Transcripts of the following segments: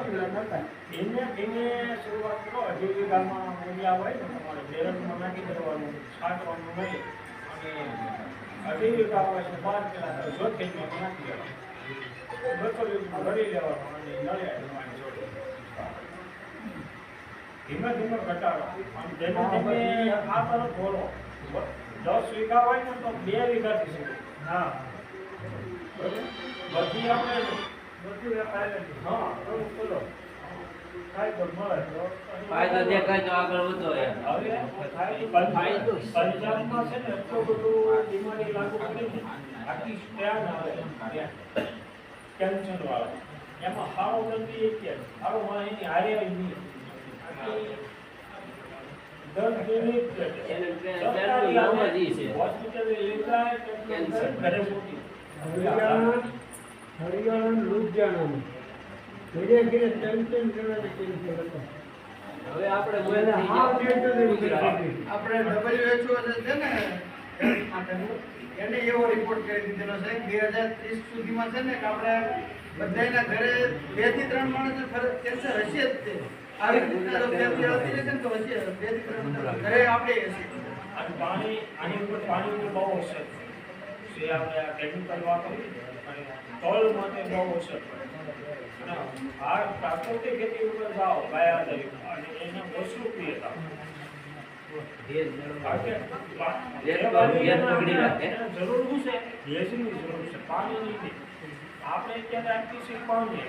Kilo નખાય. ધીમે ધીમે શરૂઆત કરો વીઘામાં મૂલ્યા હોય ને તમારે બેરણમાં નાખી દેવાનું છાંટવાનું નહીં અને અઢી વીઘા હોય તો બાર કિલા જોતેજમાં નાખી દેવાનું. બસો ભરી લેવાનું અને નળે ધીમે ધીમે ઘટાડો. ધીમે ધીમે આ તરફ બોલો. દસ વીઘા હોય ને તો બે વીઘાથી શરૂ. હા. બધી આપણે બધી હા બોલો. ફાયદો દેખાય તો આગળ વધો એમ. પંજાબમાં છે ને એટલું બધું બીમારી લાગુ પડી ને આખી સ્ટ્રેન આવે કેન્સર વાળા એમાં હારો ગંદી એક છે હારો માં એની હારે નહીં હરિયાણા લુધિયાણામાં. ધીરે ધીરે હવે આપણે છે. ને એને એવો રિપોર્ટ કરી દીધેલો છે બે હજાર ત્રીસ સુધીમાં છે ને કે આપણે બધાયના ઘરે બેથી ત્રણ ફરક કેન્સર હશે જ તે. આવી રીતના જો ફેરફાર આવતી રહેશે ને તો હશે બેથી ત્રણ ઘરે આપણે હશે. પાણી આની ઉપર પાણી ઉપર બહુ હશે છે. જે આપણે આ કેમિકલ વાપરીએ અને તોલ માટે બહુ અસર પડે અને આ પ્રાકૃતિક ખેતી ઉપર જાઓ ગાય આધારિત અને એને ઓછું પ્રિય થાવ ભેજ મેળવવા. કારણ કે પા- ભેજ એ તો બાજુ ભેજ એને પકડી રાખે. એને જરૂર શું છે? ભેજની જરૂર છે પાણીની નહીં આપણે અત્યારે આપી છે પાણી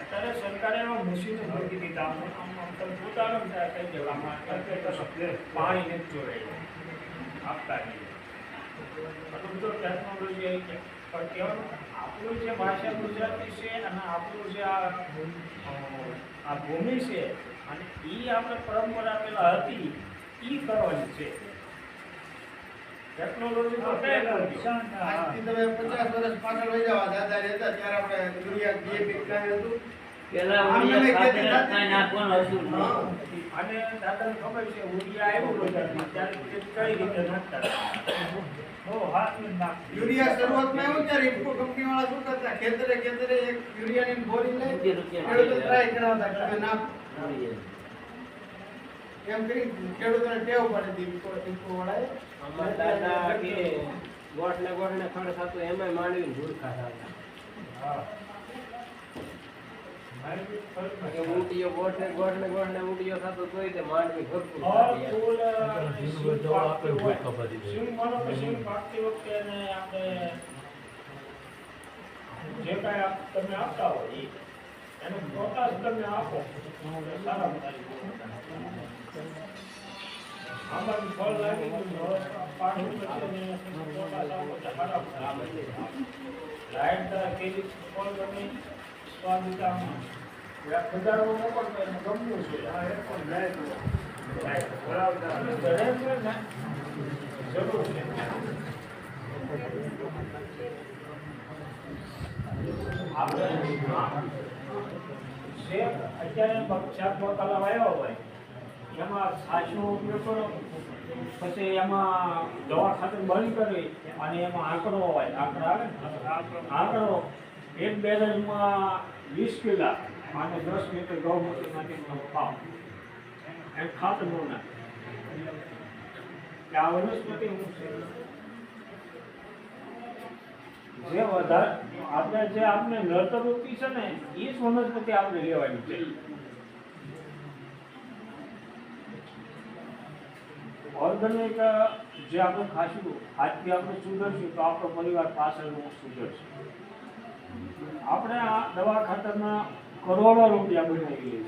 અત્યારે સરકારે એવા મશીનો મૂકી દીધા. આમ આમ આમ તમે જોતા રહો ને ત્યારે કહી દેવામાં આવે. કે કશું પાણી નથી જોડે આપતા નહીં. આટલું બધું ટેકનોલોજી આવી છે પણ કહેવાનું આપણું જે ભાષા ગુજરાતી છે અને આપણું જે આ આ ભૂમિ છે અને એ આપણે પરંપરા પેલા હતી એ કરવાની છે ટેકનોલોજી તો તમે પચાસ વર્ષ પાછળ લઈ જવા દાદા રહેતા ત્યારે આપણે યુરિયા ડીએપી કાંઈ હતું. કાંઈ નાખવાનું હતું. અને દાદાને ખબર છે યુરિયા આવ્યું બજારમાં ત્યારે કઈ રીતે નાખતા યુરિયા શરૂઆતમાં આવ્યું ત્યારે ઇફકો કંપની વાળા શું કરતા? ખેતરે ખેતરે એક યુરિયાની બોરી લઈ ખેડૂતો ટ્રાય કરાવતા કે ના એમ કરી ખેડૂતોને ટેવ પાડી દીધી ઇફકો વાળાએ અમારા દાદા કે ગોઠને ગોઠને ખડ થતું એમાંય માંડવીને ખાતા હતા હા. મારી બી ફરક કે નથી. ઊંટીઓ ગોઠને ગોઠને ગોઠને ઊંટીઓ થતું તોય તે માંડવી ભરપૂર જે કાંઈ આપ- તમે આપતા હોય ઈ. એનો પોતાશ તમે આપો. બધા ફળ લાગી પાણી. લાઈટ કેવી કેરી ફળ ગમે. સ્વાદિષ્ટ આમ બજારમાં એને ગમવું છે આ એ પણ લાઈટ ભરાવતા ને જરૂર છે. હા, અત્યારે બક- શાક બકાલા હોય. એમાં છાશનો ઉપયોગ કરો. પછી એમાં દવા ખાતર બંધ કરવી અને એમાં આંકડો હોય. આંકડા આવે આંકડો. એક બેરલમાં વીસ કિલા અને દસ લીટર ગૌમૂત્ર નાખીને ખાવ એમ ખાતર નો નાખે. આ વનસ્પતિ હું છે? જે વધારે, આપણે જે આપણે નર્તરૂપી છે ને એ જ વનસ્પતિ આપણે લેવાની છે. ઓર્ગેનિક જે આપણે ખાશું, આજથી આપણે સુધરશું, તો આપણો પરિવાર પાછળનો સુધરશે. આપણે આ દવા ખાતરના કરોડો રૂપિયા બનાવી છીએ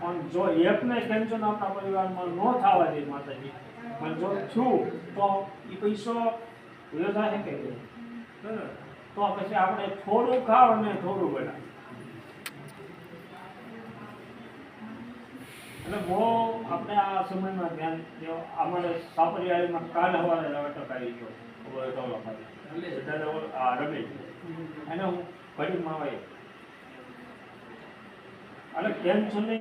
પણ જો એકને ટેન્શન આપણા પરિવારમાં ન થવા દે માતાજી પણ જો છું તો એ પૈસો વયો થાય કે? તો પછી આપણે થોડું ખાવ અને થોડું બનાવ એટલે બહુ આપણે આ સમયમાં ધ્યાન અમારે સાપરિયાળીમાં કાલ હવારે આવી ગયો. ભાઈ. આ રમે એને હું ફરી માવાય અને કેમ છો નહીં